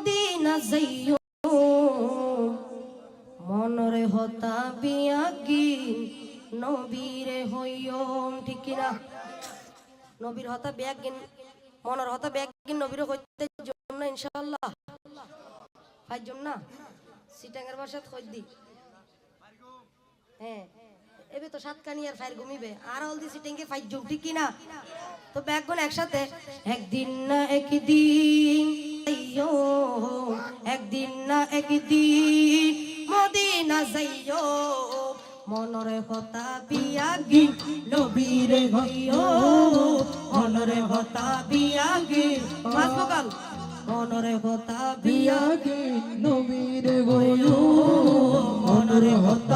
Medina মনরে হতা বিয়াগি নবীরে ঠিক নবীর হতা হতা হইতে না, ইনশাআল্লাহ। ফাইজ জম না? সিটাঙ্গের হ্যাঁ এবে তো সাতকানি আর ফায়ার ঘুমিবে। আর হলদি সিটিংকে ফাইজ জম ঠিক তো ব্যাগগুন একসাথে। একদিন না একদিন যাইও, একদিন না একদিন মদিনা যাইও। মনরে হতা বিয়াগি নবীরে হইও, মনরে হতা বিয়াগি মাস বকাল। মনরে হতা বিয়াগে নবীর হইও, মনরে হতা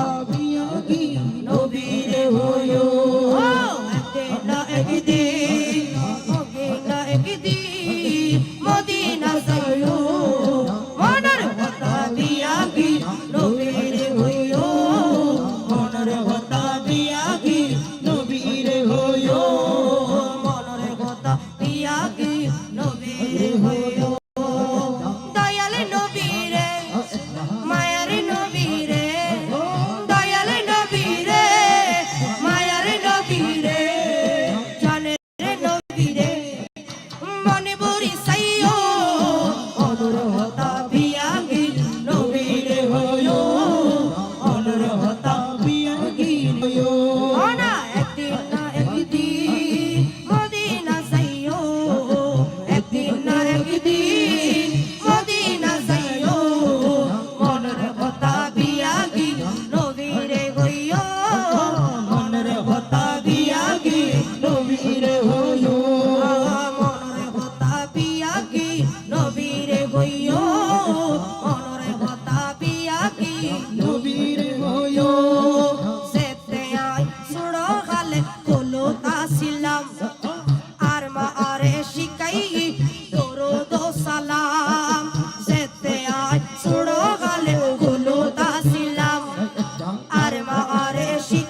আর মা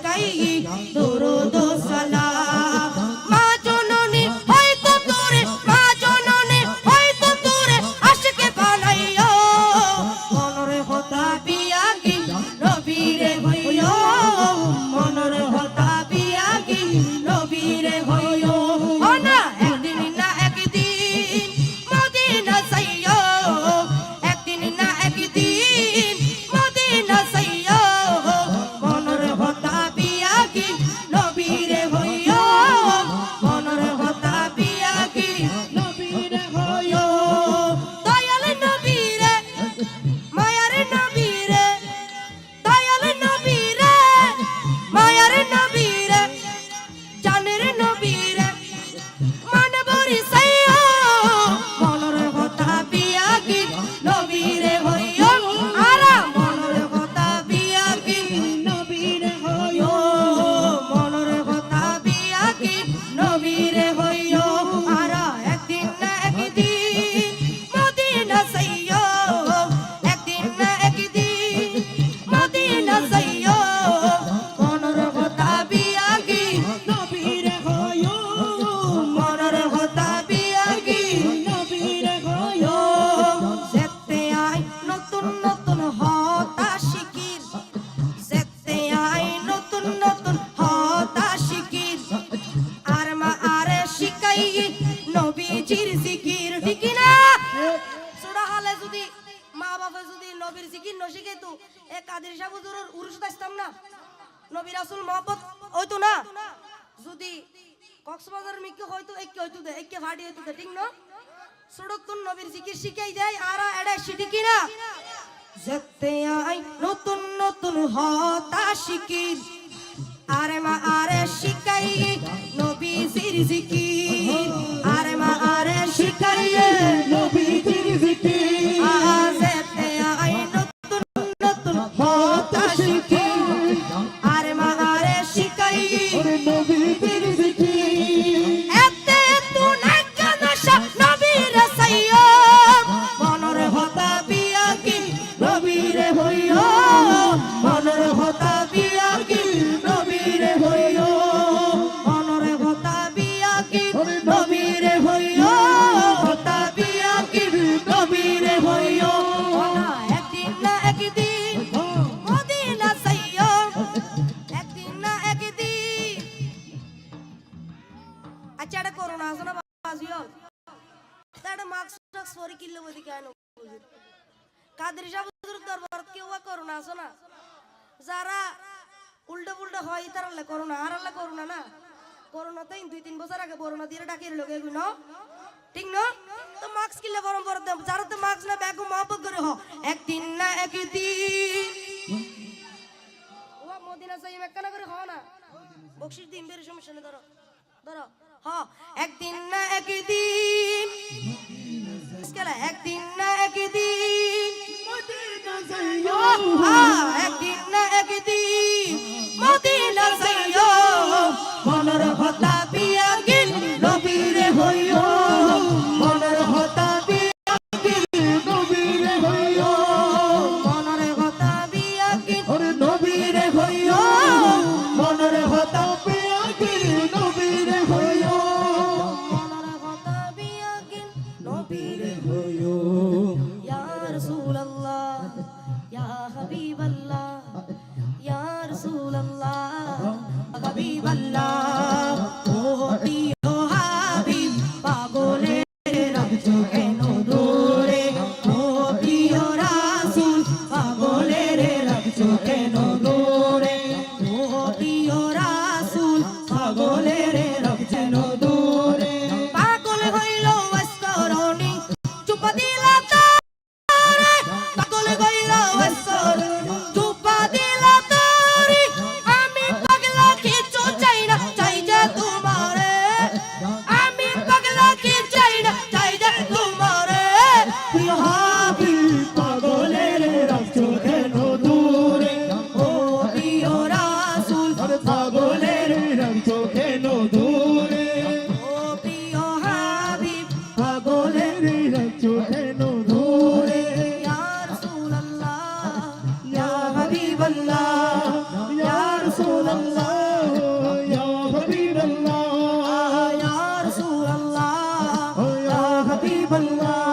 যদি মা বাবা যদি নবীর জিকির ন শিখাইতো, এ কাদের হুজুরের উরুস আসতাম না? নবী রাসূল মহব্বত হইতো না? যদি কক্সবাজার মিকে হয়তো একে হয়তো দে একে ফাটি হয়তো দে, ঠিক না? সড়কতুন নবীর জিকির শিখাই দেয়, আর এড়ে সিটি কিনা? যেতে আই নতুন নতুন হতা শিকির, আরে মা, আরে শিখাই নবীজির জিকির। করোনা আছে না? যারা উল্টো পুল্টো হয়, তার আল্লাহ করোনা আর আল্লাহ করোনা না। করোনা তো দুই তিন বছর আগে করোনা দিয়ে ডাকিয়ে লোকে এগুলো ঠিক না? তো মাস্ক কিনলে বরং বড় যারা তো মাস্ক না ব্যাগ মহব্বত করে হ। একদিন না একদিন। একদিন না একদিন। একদিন না একদিন। একদিন না একদিন। হাবিব আল্লাহ কোটি ও হাবিব পাগলের রব চোখে নদরে কোটি Allah